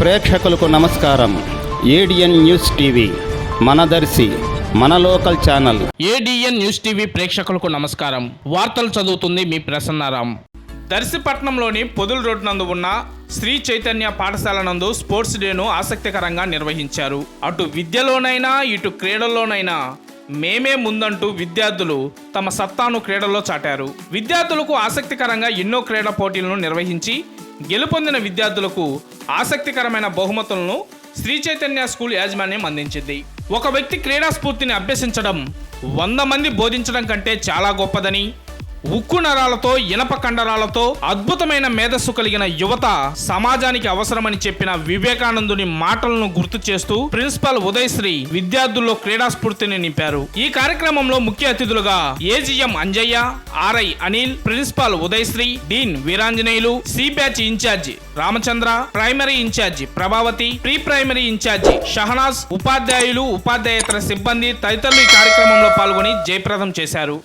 ప్రేక్షకులకు నమస్కారం. ADN news TV మనదర్శి మన local channel. ADN news TV ప్రేక్షకులకు నమస్కారం. వార్తలు చదువుతుంది మీ ప్రసన్నారాం. దర్శిపట్నంలోని పొదుల రోడ్ నందు ఉన్న శ్రీ చైతన్య పాఠశాల నందు స్పోర్ట్స్ డేను ఆసక్తికరంగా నిర్వహించారు. అటు విద్యలోనైనా ఇటు క్రీడల్లోనైనా మేమే ముందంటూ విద్యార్థులు తమ సత్తాను క్రీడల్లో చాటారు. విద్యార్థులకు ఆసక్తికరంగా ఎన్నో క్రీడా పోటీలను నిర్వహించి గెలుపొందిన విద్యార్థులకు ఆసక్తికరమైన బహుమతులను శ్రీ చైతన్య స్కూల్ యాజమాన్యం అందించింది. ఒక వ్యక్తి క్రీడా స్ఫూర్తిని అభ్యసించడం వంద మంది బోధించడం కంటే చాలా గొప్పదని ఉక్కు నరాలతో ఇనప కండరాలతో అద్భుతమైన మేధస్సు కలిగిన యువత సమాజానికి అవసరమని చెప్పిన వివేకానందుని మాటలను గుర్తు చేస్తూ ప్రిన్సిపల్ ఉదయశ్రీ విద్యార్థుల్లో క్రీడా స్ఫూర్తిని నింపారు. ఈ కార్యక్రమంలో ముఖ్య అతిథులుగా AGM Anjaiah RI Anil principal Udayasri dean Veeranjaneyulu C batch incharge Ramachandra primary incharge Prabhavathi pre primary incharge Shahnaz ఉపాధ్యాయులు ఉపాధ్యాయేతర సిబ్బంది తదితరులు ఈ కార్యక్రమంలో పాల్గొని జయప్రదం చేశారు.